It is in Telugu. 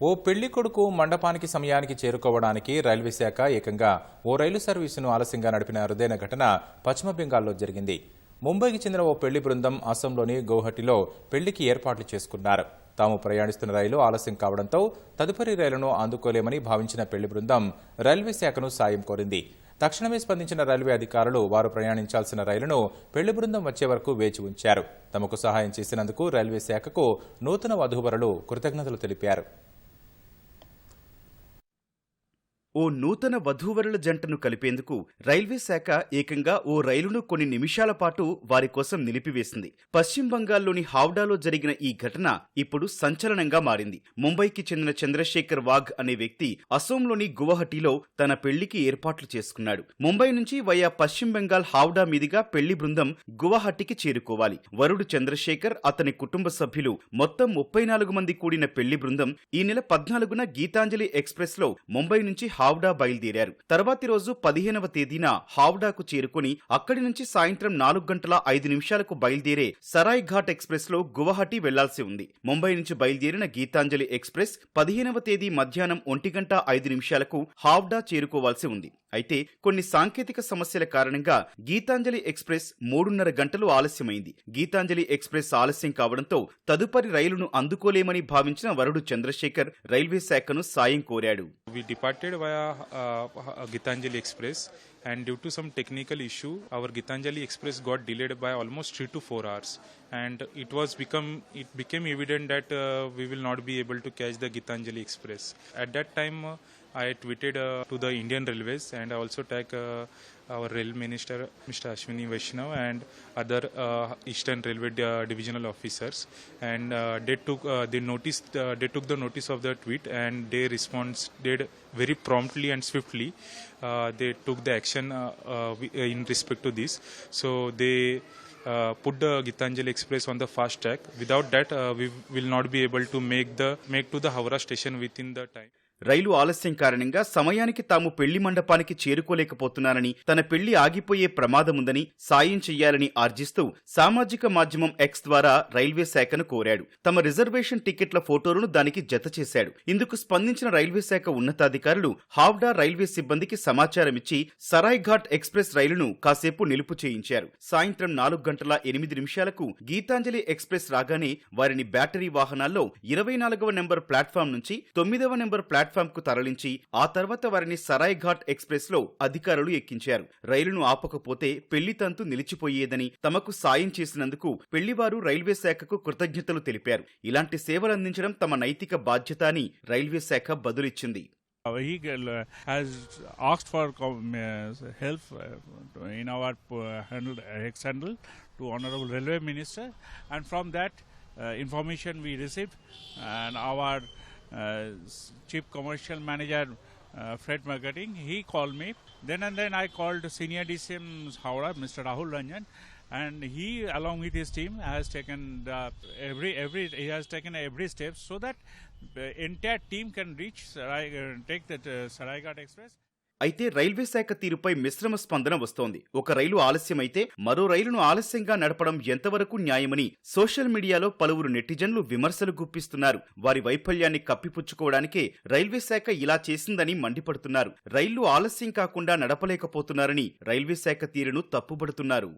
ఓ పెళ్ళి కొడుకు మండపానికి సమయానికి చేరుకోవడానికి రైల్వే శాఖ ఏకంగా ఓ రైలు సర్వీసును ఆలస్యంగా నడిపిన అరుదైన ఘటన పశ్చిమ బెంగాల్లో జరిగింది. ముంబైకి చెందిన ఓ పెళ్ళి బృందం అస్సాంలోని గౌహటిలో పెళ్ళికి ఏర్పాట్లు చేసుకున్నారు. తాము ప్రయాణిస్తున్న రైలు ఆలస్యం కావడంతో తదుపరి రైలును అందుకోలేమని భావించిన పెళ్ళి బృందం రైల్వే శాఖను సాయం కోరింది. తక్షణమే స్పందించిన రైల్వే అధికారులు వారు ప్రయాణించాల్సిన రైలును పెళ్ళి బృందం వచ్చే వరకు వేచి ఉంచారు. తమకు సహాయం చేసినందుకు రైల్వే శాఖకు నూతన వధూవరులు కృతజ్ఞతలు తెలిపారు. ఓ నూతన వధూవరుల జంటను కలిపేందుకు రైల్వే శాఖ ఏకంగా ఓ రైలును కొన్ని నిమిషాల పాటు వారి కోసం నిలిపివేసింది. పశ్చిమ బంగాల్లోని హావ్డాలో జరిగిన ఈ ఘటన ఇప్పుడు సంచలనంగా మారింది. ముంబైకి చెందిన చంద్రశేఖర్ వాఘ్ అనే వ్యక్తి అసోంలోని గువాహటిలో తన పెళ్ళికి ఏర్పాట్లు చేసుకున్నాడు. ముంబై నుంచి వయా పశ్చిమ బెంగాల్ హావ్డా మీదుగా పెళ్ళి బృందం గువాహటికి చేరుకోవాలి. వరుడు చంద్రశేఖర్ అతని కుటుంబ సభ్యులు మొత్తం ముప్పై నాలుగు మంది కూడిన పెళ్ళి బృందం ఈ నెల పద్నాలుగున గీతాంజలి ఎక్స్ప్రెస్లో ముంబై నుంచి హావ్డా బయలుదేరారు. తర్వాతి రోజు పదిహేనవ తేదీన హావ్డాకు చేరుకుని అక్కడి నుంచి సాయంత్రం నాలుగు గంటల ఐదు నిమిషాలకు బయలుదేరే సరాయ్ ఘాట్ ఎక్స్ప్రెస్లో గువహటి వెళ్ళాల్సి ఉంది. ముంబై నుంచి బయలుదేరిన గీతాంజలి ఎక్స్ప్రెస్ పదిహేనవ తేదీ మధ్యాహ్నం ఒంటి గంట ఐదు నిమిషాలకు హావ్డా చేరుకోవాల్సి ఉంది. అయితే కొన్ని సాంకేతిక సమస్యల కారణంగా గీతాంజలి ఎక్స్ప్రెస్ మూడున్నర గంటలు ఆలస్యమైంది గీతాంజలి ఎక్స్ప్రెస్ ఆలస్యం కావడంతో తదుపరి రైలును అందుకోలేమని భావించిన వరుడు చంద్రశేఖర్ రైల్వే శాఖను సాయం కోరాడు We departed via uh, Gitanjali Express, and due to some technical issue, our Gitanjali Express got delayed by almost three to four hours. And it was become it became evident that uh, we will not be able to catch the Gitanjali Express. At that time, uh, I tweeted uh, to the Indian Railways, and I also tagged uh, our rail minister, Mr. Ashwini Vaishnav, and other uh, Eastern Railway uh, divisional officers, and uh, they took uh, they noticed they took the notice of the tweet and they responded very promptly and swiftly. They took the action in respect to this. So they. Uh, put the Gitanjali Express on the fast track. Without that, uh, we will not be able to make the make to the Howrah station within the time. రైలు ఆలస్యం కారణంగా సమయానికి తాము పెళ్ళి మండపానికి చేరుకోలేకపోతున్నానని తన పెళ్ళి ఆగిపోయే ప్రమాదముందని సాయం చెయ్యాలని ఆర్జిస్తూ సామాజిక మాధ్యమం ఎక్స్ ద్వారా రైల్వే శాఖను కోరాడు. తమ రిజర్వేషన్ టికెట్ల ఫోటోలను దానికి జత చేశాడు. ఇందుకు స్పందించిన రైల్వే శాఖ ఉన్నతాధికారులు హావ్డా రైల్వే సిబ్బందికి సమాచారమిచ్చి సరాయ్ఘాట్ ఎక్స్ప్రెస్ రైలును కాసేపు నిలుపు చేయించారు. సాయంత్రం నాలుగు గంటల ఎనిమిది నిమిషాలకు గీతాంజలి ఎక్స్ప్రెస్ రాగానే వారిని బ్యాటరీ వాహనాల్లో ఇరవై నాలుగవ నెంబర్ ప్లాట్ఫామ్ నుంచి తొమ్మిదవ నెంబర్ ప్లాట్ కు తరలించి ఆ తర్వాత వారిని సరాయ్ఘాట్ ఎక్స్ప్రెస్లో ఎక్స్ప్రెస్లో అధికారులు ఎక్కించారు. రైలును ఆపకపోతే పెళ్ళి తంతు నిలిచిపోయేదని తమకు సాయం చేసినందుకు పెళ్ళివారు రైల్వే శాఖకు కృతజ్ఞతలు తెలిపారు. ఇలాంటి సేవలు అందించడం తమ నైతిక బాధ్యత అని రైల్వే శాఖ బదులిచ్చింది. Uh, he uh, has asked for uh, help uh, in our uh, handle, ex handle to Honorable Railway Minister, and from that uh, information we received, and our Chief Commercial Manager. Uh, Fred Marketing, he called me. Then and then I called Senior DCM Howrah, Mr. Rahul Ranjan, and he, along with his team, has taken the, every every he has taken every step so that the entire team can reach Sarai, uh, take that uh, Express. అయితే రైల్వే శాఖ తీరుపై మిశ్రమ స్పందన వస్తోంది. ఒక రైలు ఆలస్యమైతే మరో రైలును ఆలస్యంగా నడపడం ఎంతవరకు న్యాయమని సోషల్ మీడియాలో పలువురు నెటిజన్లు విమర్శలు గుప్పిస్తున్నారు. వారి వైఫల్యాన్ని కప్పిపుచ్చుకోవడానికే రైల్వే శాఖ ఇలా చేసిందని మండిపడుతున్నారు. రైళ్ళు ఆలస్యం కాకుండా నడపలేకపోతున్నారని రైల్వే శాఖ తీరును తప్పుబడుతున్నారు.